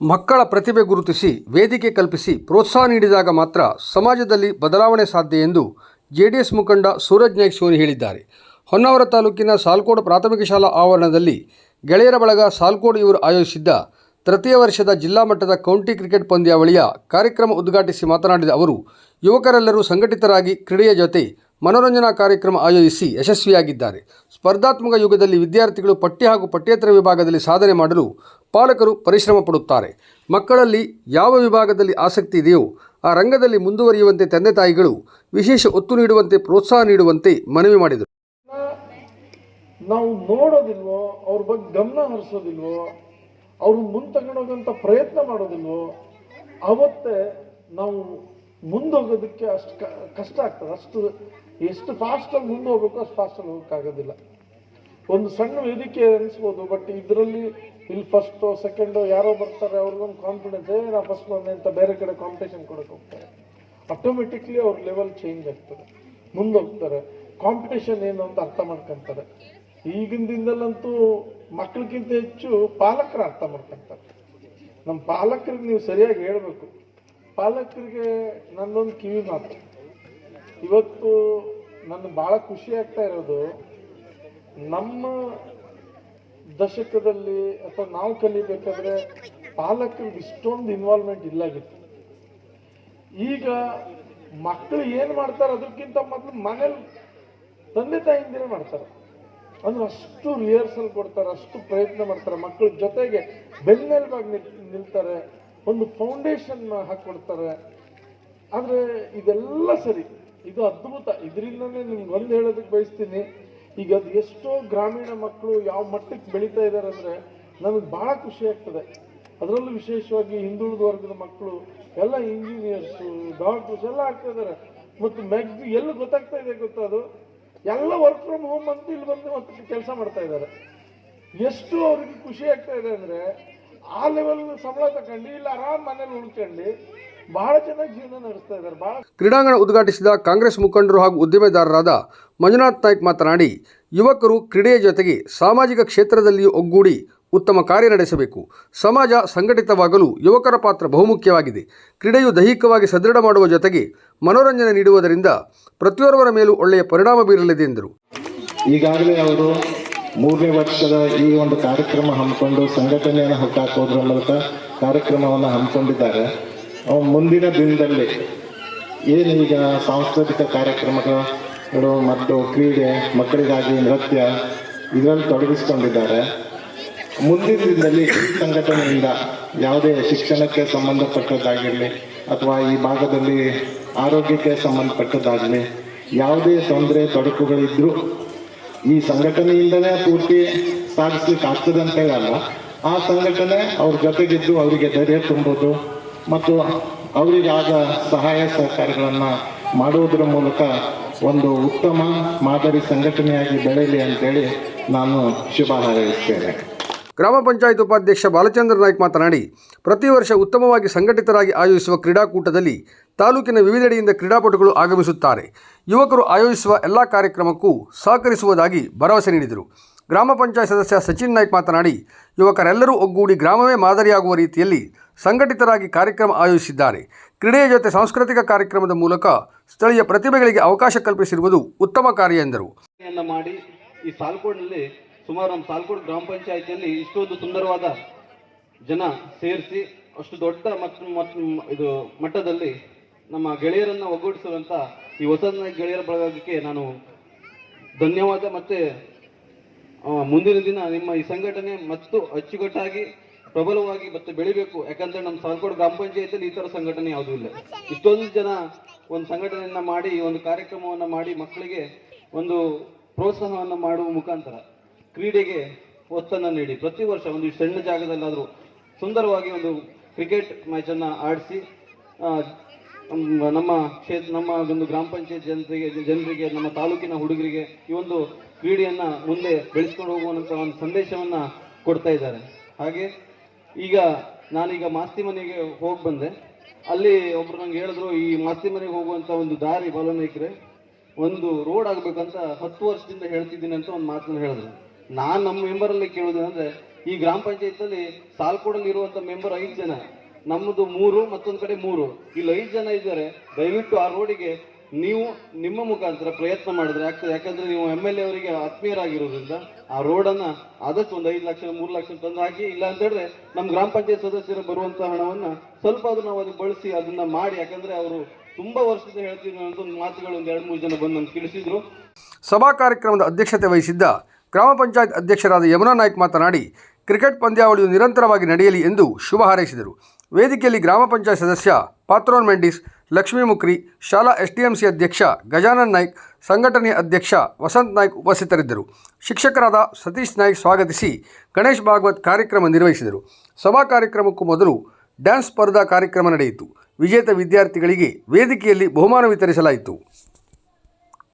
ಮಕ್ಕಳ ಪ್ರತಿಭೆ ಗುರುತಿಸಿ, ವೇದಿಕೆ ಕಲ್ಪಿಸಿ, ಪ್ರೋತ್ಸಾಹ ನೀಡಿದಾಗ ಮಾತ್ರ ಸಮಾಜದಲ್ಲಿ ಬದಲಾವಣೆ ಸಾಧ್ಯ ಎಂದು ಜೆಡಿಎಸ್ ಮುಖಂಡ ಸೂರಜ್ ನಾಯ್ಕ್ ಸೋನಿ ಹೇಳಿದ್ದಾರೆ. ಹೊನ್ನಾವರ ತಾಲೂಕಿನ ಸಾಲ್ಕೋಡ್ ಪ್ರಾಥಮಿಕ ಶಾಲಾ ಆವರಣದಲ್ಲಿ ಗೆಳೆಯರ ಬಳಗ ಸಾಲ್ಕೋಡ್ ಇವರು ಆಯೋಜಿಸಿದ್ದ ತೃತೀಯ ವರ್ಷದ ಜಿಲ್ಲಾ ಮಟ್ಟದ ಕೌಂಟಿ ಕ್ರಿಕೆಟ್ ಪಂದ್ಯಾವಳಿಯ ಕಾರ್ಯಕ್ರಮ ಉದ್ಘಾಟಿಸಿ ಮಾತನಾಡಿದ ಅವರು, ಯುವಕರೆಲ್ಲರೂ ಸಂಘಟಿತರಾಗಿ ಕ್ರೀಡೆಯ ಜೊತೆ ಮನೋರಂಜನಾ ಕಾರ್ಯಕ್ರಮ ಆಯೋಜಿಸಿ ಯಶಸ್ವಿಯಾಗಿದ್ದಾರೆ. ಸ್ಪರ್ಧಾತ್ಮಕ ಯುಗದಲ್ಲಿ ವಿದ್ಯಾರ್ಥಿಗಳು ಪಠ್ಯ ಹಾಗೂ ಪಠ್ಯೇತರ ವಿಭಾಗದಲ್ಲಿ ಸಾಧನೆ ಮಾಡಲು ಪಾಲಕರು ಪರಿಶ್ರಮ ಪಡುತ್ತಾರೆ. ಮಕ್ಕಳಲ್ಲಿ ಯಾವ ವಿಭಾಗದಲ್ಲಿ ಆಸಕ್ತಿ ಇದೆಯೋ, ಆ ರಂಗದಲ್ಲಿ ಮುಂದುವರಿಯುವಂತೆ ತಂದೆ ತಾಯಿಗಳು ವಿಶೇಷ ಒತ್ತು ನೀಡುವಂತೆ ಪ್ರೋತ್ಸಾಹ ನೀಡುವಂತೆ ಮನವಿ ಮಾಡಿದರು. ನಾವು ನೋಡೋದಿಲ್ವೋ, ಅವ್ರ ಬಗ್ಗೆ ಗಮನ ಹರಿಸೋದಿಲ್ವೋ, ಅವ್ರ ಮುಂದೆ ಪ್ರಯತ್ನ ಮಾಡೋದಿಲ್ವೋ, ಅವತ್ತೇ ನಾವು ಮುಂದೋಗೋದಕ್ಕೆ ಅಷ್ಟು ಕಷ್ಟ ಆಗ್ತದೆ. ಅಷ್ಟು, ಎಷ್ಟು ಫಾಸ್ಟಲ್ಲಿ ಮುಂದೆ ಹೋಗ್ಬೇಕು ಅಷ್ಟು ಫಾಸ್ಟಲ್ಲಿ ಹೋಗೋಕ್ಕಾಗೋದಿಲ್ಲ. ಒಂದು ಸಣ್ಣ ವೇದಿಕೆ ಅನಿಸ್ಬೋದು ಬಟ್ ಇದರಲ್ಲಿ ಇಲ್ಲಿ ಫಸ್ಟು ಸೆಕೆಂಡು ಯಾರೋ ಬರ್ತಾರೆ, ಅವ್ರಿಗೊಂದು ಕಾನ್ಫಿಡೆನ್ಸ್ ಏ, ನಾ ಫಸ್ಟ್ ಬಂದೆ ಅಂತ ಬೇರೆ ಕಡೆ ಕಾಂಪಿಟೇಷನ್ ಕೊಡಕ್ಕೆ ಹೋಗ್ತಾರೆ. ಆಟೋಮೆಟಿಕ್ಲಿ ಅವ್ರ ಲೆವೆಲ್ ಚೇಂಜ್ ಆಗ್ತದೆ. ಮುಂದೋಗ್ತಾರೆ. ಕಾಂಪಿಟೇಷನ್ ಏನು ಅಂತ ಅರ್ಥ ಮಾಡ್ಕೊಂತಾರೆ. ಈಗಿನ ದಿನದಲ್ಲಂತೂ ಮಕ್ಕಳಿಗಿಂತ ಹೆಚ್ಚು ಪಾಲಕರ ಅರ್ಥ ಮಾಡ್ಕೊಂತಾರೆ. ನಮ್ಮ ಪಾಲಕರಿಗೆ ನೀವು ಸರಿಯಾಗಿ ಹೇಳ್ಬೇಕು. ಪಾಲಕರಿಗೆ ನನ್ನೊಂದು ಕಿವಿ ಮಾತು ಇವತ್ತು ನನ್ನ ಭಾಳ ಖುಷಿ ಆಗ್ತಾ ಇರೋದು, ನಮ್ಮ ದಶಕದಲ್ಲಿ ಅಥವಾ ನಾವು ಕಲಿಬೇಕಾದ್ರೆ ಪಾಲಕರಿಗೆ ಇಷ್ಟೊಂದು ಇನ್ವಾಲ್ವ್ಮೆಂಟ್ ಇಲ್ಲಾಗಿತ್ತು. ಈಗ ಮಕ್ಕಳು ಏನು ಮಾಡ್ತಾರೆ ಅದಕ್ಕಿಂತ ಮೊದಲು ಮನೇಲಿ ತಂದೆ ತಾಯಿಂದಿರೇ ಮಾಡ್ತಾರೆ. ಅಂದ್ರೆ ಅಷ್ಟು ರಿಹರ್ಸಲ್ ಕೊಡ್ತಾರೆ, ಅಷ್ಟು ಪ್ರಯತ್ನ ಮಾಡ್ತಾರೆ. ಮಕ್ಕಳ ಜೊತೆಗೆ ಬೆನ್ನೆಲುಬಾಗಿ ನಿಲ್, ನಿಲ್ತಾರೆ. ಒಂದು ಫೌಂಡೇಶನ್ ಹಾಕ್ಕೊಡ್ತಾರೆ ಆದರೆ ಇದೆಲ್ಲ ಸರಿ. ಇದು ಅದ್ಭುತ. ಇದರಿಂದನೇ ನಿಮ್ಗೆ ಒಂದು ಹೇಳೋದಕ್ಕೆ ಬಯಸ್ತೀನಿ. ಈಗ ಅದು ಎಷ್ಟೋ ಗ್ರಾಮೀಣ ಮಕ್ಕಳು ಯಾವ ಮಟ್ಟಕ್ಕೆ ಬೆಳೀತಾ ಇದ್ದಾರೆ ಅಂದ್ರೆ ನನಗೆ ಬಹಳ ಖುಷಿ ಆಗ್ತದೆ. ಅದರಲ್ಲೂ ವಿಶೇಷವಾಗಿ ಹಿಂದುಳಿದ ವರ್ಗದ ಮಕ್ಕಳು, ಎಲ್ಲ ಇಂಜಿನಿಯರ್ಸು ಡಾಕ್ಟರ್ಸ್ ಎಲ್ಲ ಆಗ್ತಾ ಇದ್ದಾರೆ ಮತ್ತು ಮ್ಯಾಕ್ಸಿ ಎಲ್ಲ ಗೊತ್ತಾಗ್ತಾ ಇದೆ ಗೊತ್ತಾ ಅದು? ಎಲ್ಲ ವರ್ಕ್ ಫ್ರಮ್ ಹೋಮ್ ಅಂತ ಇಲ್ಲಿ ಬಂದು ಮತ್ತೆ ಕೆಲಸ ಮಾಡ್ತಾ ಇದ್ದಾರೆ ಎಷ್ಟು ಅವ್ರಿಗೆ ಖುಷಿ ಆಗ್ತಾ ಇದೆ ಅಂದ್ರೆ ಆ ಲೆವೆಲ್ ಸಂಬಳ ತಗೊಂಡು ಇಲ್ಲ ಆರಾಮ್ ಮನೇಲಿ ಉಳ್ಕೊಂಡು ಬಹಳ ಚೆನ್ನಾಗಿ ಜೀವನ ನಡೆಸ್ತಾ ಇದ್ದಾರೆ. ಬಹಳ ಕ್ರೀಡಾಂಗಣ ಉದ್ಘಾಟಿಸಿದ ಕಾಂಗ್ರೆಸ್ ಮುಖಂಡರು ಹಾಗೂ ಉದ್ದಿಮೆದಾರರಾದ ಮಂಜುನಾಥ್ ನಾಯ್ಕ್ ಮಾತನಾಡಿ ಯುವಕರು ಕ್ರೀಡೆಯ ಜೊತೆಗೆ ಸಾಮಾಜಿಕ ಕ್ಷೇತ್ರದಲ್ಲಿಯೂ ಒಗ್ಗೂಡಿ ಉತ್ತಮ ಕಾರ್ಯ ನಡೆಸಬೇಕು. ಸಮಾಜ ಸಂಘಟಿತವಾಗಲು ಯುವಕರ ಪಾತ್ರ ಬಹುಮುಖ್ಯವಾಗಿದೆ. ಕ್ರೀಡೆಯು ದೈಹಿಕವಾಗಿ ಸದೃಢ ಮಾಡುವ ಜೊತೆಗೆ ಮನೋರಂಜನೆ ನೀಡುವುದರಿಂದ ಪ್ರತಿಯೊರ್ವರ ಮೇಲೂ ಒಳ್ಳೆಯ ಪರಿಣಾಮ ಬೀರಲಿದೆ ಎಂದರು. ಈಗಾಗಲೇ ಅವರು ಮೂರನೇ ವರ್ಷದ ಈ ಒಂದು ಕಾರ್ಯಕ್ರಮ ಹಮ್ಮಿಕೊಂಡು ಸಂಘಟನೆಯನ್ನು ಹುಟ್ಟಾಕೋದ್ರ ಮೂಲಕ ಕಾರ್ಯಕ್ರಮವನ್ನು ಹಮ್ಮಿಕೊಂಡಿದ್ದಾರೆ. ಮುಂದಿನ ದಿನದಲ್ಲಿ ಏನೀಗ ಸಾಂಸ್ಕೃತಿಕ ಕಾರ್ಯಕ್ರಮಗಳು ಮತ್ತು ಕ್ರೀಡೆ, ಮಕ್ಕಳಿಗಾಗಿ ನೃತ್ಯ ಇದರಲ್ಲಿ ತೊಡಗಿಸ್ಕೊಂಡಿದ್ದಾರೆ. ಮುಂದಿನ ದಿನದಲ್ಲಿ ಈ ಸಂಘಟನೆಯಿಂದ ಯಾವುದೇ ಶಿಕ್ಷಣಕ್ಕೆ ಸಂಬಂಧಪಟ್ಟದ್ದಾಗಿರಲಿ ಅಥವಾ ಈ ಭಾಗದಲ್ಲಿ ಆರೋಗ್ಯಕ್ಕೆ ಸಂಬಂಧಪಟ್ಟದ್ದಾಗಲಿ ಯಾವುದೇ ತೊಂದರೆ, ತೊಡಕುಗಳಿದ್ರೂ ಈ ಸಂಘಟನೆಯಿಂದನೇ ಪೂರ್ತಿ ಸಾಧಿಸ್ಲಿಕ್ಕೆ ಆಗ್ತದೆ ಅಂತ ಹೇಳಲ್ಲ. ಆ ಸಂಘಟನೆ ಅವ್ರ ಜೊತೆಗಿದ್ದು ಅವರಿಗೆ ಧೈರ್ಯ ತುಂಬೋದು ಮತ್ತು ಅವರಿಗಾದ ಸಹಾಯ ಸಹಕಾರಗಳನ್ನು ಮಾಡುವುದರ ಮೂಲಕ ಒಂದು ಉತ್ತಮ ಮಾದರಿ ಸಂಘಟನೆಯಾಗಿ ಬೆಳೆಯಲಿ ಅಂತೇಳಿ ನಾನು ಶುಭ ಹಾರೈಸ್ತೇನೆ. ಗ್ರಾಮ ಪಂಚಾಯತ್ ಉಪಾಧ್ಯಕ್ಷ ಬಾಲಚಂದ್ರ ನಾಯ್ಕ ಮಾತನಾಡಿ, ಪ್ರತಿ ವರ್ಷ ಉತ್ತಮವಾಗಿ ಸಂಘಟಿತರಾಗಿ ಆಯೋಜಿಸುವ ಕ್ರೀಡಾಕೂಟದಲ್ಲಿ ತಾಲೂಕಿನ ವಿವಿಧೆಡೆಯಿಂದ ಕ್ರೀಡಾಪಟುಗಳು ಆಗಮಿಸುತ್ತಾರೆ. ಯುವಕರು ಆಯೋಜಿಸುವ ಎಲ್ಲ ಕಾರ್ಯಕ್ರಮಕ್ಕೂ ಸಹಕರಿಸುವುದಾಗಿ ಭರವಸೆ ನೀಡಿದರು. ಗ್ರಾಮ ಪಂಚಾಯತ್ ಸದಸ್ಯ ಸಚಿನ್ ನಾಯ್ಕ್ ಮಾತನಾಡಿ, ಯುವಕರೆಲ್ಲರೂ ಒಗ್ಗೂಡಿ ಗ್ರಾಮವೇ ಮಾದರಿಯಾಗುವ ರೀತಿಯಲ್ಲಿ ಸಂಘಟಿತರಾಗಿ ಕಾರ್ಯಕ್ರಮ ಆಯೋಜಿಸಿದ್ದಾರೆ. ಕ್ರೀಡೆಯ ಜೊತೆ ಸಾಂಸ್ಕೃತಿಕ ಕಾರ್ಯಕ್ರಮದ ಮೂಲಕ ಸ್ಥಳೀಯ ಪ್ರತಿಭೆಗಳಿಗೆ ಅವಕಾಶ ಕಲ್ಪಿಸಿರುವುದು ಉತ್ತಮ ಕಾರ್ಯ ಎಂದರು. ಸುಮಾರು ನಮ್ಮ ಸಾಲ್ಕೋಡ್ ಗ್ರಾಮ ಪಂಚಾಯಿತಿಯಲ್ಲಿ ಇಷ್ಟೊಂದು ಸುಂದರವಾದ ಜನ ಸೇರಿಸಿ ಅಷ್ಟು ದೊಡ್ಡ ಮತ್ತು ಇದು ಮಟ್ಟದಲ್ಲಿ ನಮ್ಮ ಗೆಳೆಯರನ್ನ ಒಗ್ಗೂಡಿಸುವಂತ ಈ ಹೊಸ ಗೆಳೆಯರ ಬಳಗಕ್ಕೆ ನಾನು ಧನ್ಯವಾದ ಮತ್ತೆ ಮುಂದಿನ ದಿನ ನಿಮ್ಮ ಈ ಸಂಘಟನೆ ಮತ್ತು ಅಚ್ಚುಕಟ್ಟಾಗಿ ಪ್ರಬಲವಾಗಿ ಮತ್ತೆ ಬೆಳಿಬೇಕು. ಯಾಕಂದ್ರೆ ನಮ್ಮ ಸಾಲ್ಕೋಡ್ ಗ್ರಾಮ ಪಂಚಾಯತಿಯಲ್ಲಿ ಈ ತರ ಸಂಘಟನೆ ಯಾವುದೂ ಇಲ್ಲ. ಇಷ್ಟೊಂದು ಜನ ಒಂದು ಸಂಘಟನೆಯನ್ನ ಮಾಡಿ, ಒಂದು ಕಾರ್ಯಕ್ರಮವನ್ನ ಮಾಡಿ ಮಕ್ಕಳಿಗೆ ಒಂದು ಪ್ರೋತ್ಸಾಹವನ್ನು ಮಾಡುವ ಮುಖಾಂತರ. ಕ್ರೀಡೆಗೆ ಒತ್ತನ್ನು ನೀಡಿ ಪ್ರತಿ ವರ್ಷ ಒಂದು ಸಣ್ಣ ಜಾಗದಲ್ಲಾದರೂ ಸುಂದರವಾಗಿ ಒಂದು ಕ್ರಿಕೆಟ್ ಮ್ಯಾಚನ್ನು ಆಡಿಸಿ ನಮ್ಮ- ಕ್ಷೇತ್ರ ನಮ್ಮ ಒಂದು ಗ್ರಾಮ ಪಂಚಾಯತ್ ಜನರಿಗೆ ಜನರಿಗೆ, ನಮ್ಮ ತಾಲೂಕಿನ ಹುಡುಗರಿಗೆ ಈ ಒಂದು ಕ್ರೀಡೆಯನ್ನ ಮುಂದೆ ಬೆಳೆಸ್ಕೊಂಡು ಹೋಗುವಂತ ಒಂದು ಸಂದೇಶವನ್ನ ಕೊಡ್ತಾ ಇದ್ದಾರೆ. ಹಾಗೆ ಈಗ ನಾನೀಗ ಮಾಸ್ತಿ ಮನೆಗೆ ಹೋಗಿ ಬಂದೆ. ಅಲ್ಲಿ ಒಬ್ರು ನಂಗೆ ಹೇಳಿದ್ರು, ಈ ಮಾಸ್ತಿ ಮನೆಗೆ ಹೋಗುವಂತ ಒಂದು ದಾರಿ ಬಾಲನಾಯ್ಕರೆ, ಒಂದು ರೋಡ್ ಆಗಬೇಕಂತ ಹತ್ತು ವರ್ಷದಿಂದ ಹೇಳ್ತಿದ್ದೀನಿ ಅಂತ ಒಂದು ಮಾತನ್ನು ಹೇಳಿದ್ರು. ನಾನ್ ನಮ್ಮ ಮೆಂಬರಲ್ಲಿ ಕೇಳೋದೇನಂದ್ರೆ ಈ ಗ್ರಾಮ ಪಂಚಾಯತಲ್ಲಿ ಸಾಲ್ಕೋಡಲ್ಲಿ ಇರುವಂತ ಮೆಂಬರ್ ಐದು ಜನ. ನಮ್ಮದು ಮೂರು, ಮತ್ತೊಂದು ಕಡೆ ಮೂರು. ಇಲ್ಲಿ ಐದು ಜನ ಇದ್ದಾರೆ. ದಯವಿಟ್ಟು ಆ ರೋಡಿಗೆ ನೀವು ನಿಮ್ಮ ಮುಖಾಂತರ ಪ್ರಯತ್ನ ಮಾಡಿದ್ರೆ ಆಗ್ತದೆ. ಯಾಕಂದ್ರೆ ನೀವು ಎಂ ಎಲ್ ಎ ಅವರಿಗೆ ಆತ್ಮೀಯರಾಗಿರೋದ್ರಿಂದ ಆ ರೋಡನ್ನ ಆದಷ್ಟು ಒಂದು ಐದು ಲಕ್ಷ, ಮೂರು ಲಕ್ಷ ತಂದು ಹಾಕಿ, ಇಲ್ಲ ಅಂತ ಹೇಳಿದ್ರೆ ನಮ್ಮ ಗ್ರಾಮ ಪಂಚಾಯತ್ ಸದಸ್ಯರು ಬರುವಂತ ಹಣವನ್ನ ಸ್ವಲ್ಪ ಅದು ನಾವು ಅದನ್ನ ಬಳಸಿ ಅದನ್ನ ಮಾಡಿ. ಯಾಕಂದ್ರೆ ಅವರು ತುಂಬಾ ವರ್ಷದಿಂದ ಹೇಳ್ತಿದ್ರು ಅಂತ ಒಂದು ಮಾತುಗಳು ಒಂದು ಎರಡು ಮೂರು ಜನ ಬಂದು ನಮ್ಗೆ ತಿಳಿಸಿದ್ರು. ಸಭಾ ಕಾರ್ಯಕ್ರಮದ ಅಧ್ಯಕ್ಷತೆ ವಹಿಸಿದ್ದ ಗ್ರಾಮ ಪಂಚಾಯತ್ ಅಧ್ಯಕ್ಷರಾದ ಯಮುನಾ ನಾಯ್ಕ್ ಮಾತನಾಡಿ, ಕ್ರಿಕೆಟ್ ಪಂದ್ಯಾವಳಿಯು ನಿರಂತರವಾಗಿ ನಡೆಯಲಿ ಎಂದು ಶುಭ ಹಾರೈಸಿದರು. ವೇದಿಕೆಯಲ್ಲಿ ಗ್ರಾಮ ಪಂಚಾಯತ್ ಸದಸ್ಯ ಪಾತ್ರೋನ್ ಮೆಂಡಿಸ್, ಲಕ್ಷ್ಮೀ ಮುಕ್ರಿ, ಶಾಲಾ ಎಸ್ಡಿಎಂಸಿ ಅಧ್ಯಕ್ಷ ಗಜಾನನ್ ನಾಯ್ಕ್ ಸಂಘಟನೆಯ ಅಧ್ಯಕ್ಷ ವಸಂತ್ ನಾಯ್ಕ್ ಉಪಸ್ಥಿತರಿದ್ದರು. ಶಿಕ್ಷಕರಾದ ಸತೀಶ್ ನಾಯ್ಕ್ ಸ್ವಾಗತಿಸಿ ಗಣೇಶ್ ಭಾಗವತ್ ಕಾರ್ಯಕ್ರಮ ನಿರ್ವಹಿಸಿದರು. ಸಭಾ ಕಾರ್ಯಕ್ರಮಕ್ಕೂ ಮೊದಲು ಡ್ಯಾನ್ಸ್ ಸ್ಪರ್ಧಾ ಕಾರ್ಯಕ್ರಮ ನಡೆಯಿತು. ವಿಜೇತ ವಿದ್ಯಾರ್ಥಿಗಳಿಗೆ ವೇದಿಕೆಯಲ್ಲಿ ಬಹುಮಾನ ವಿತರಿಸಲಾಯಿತು.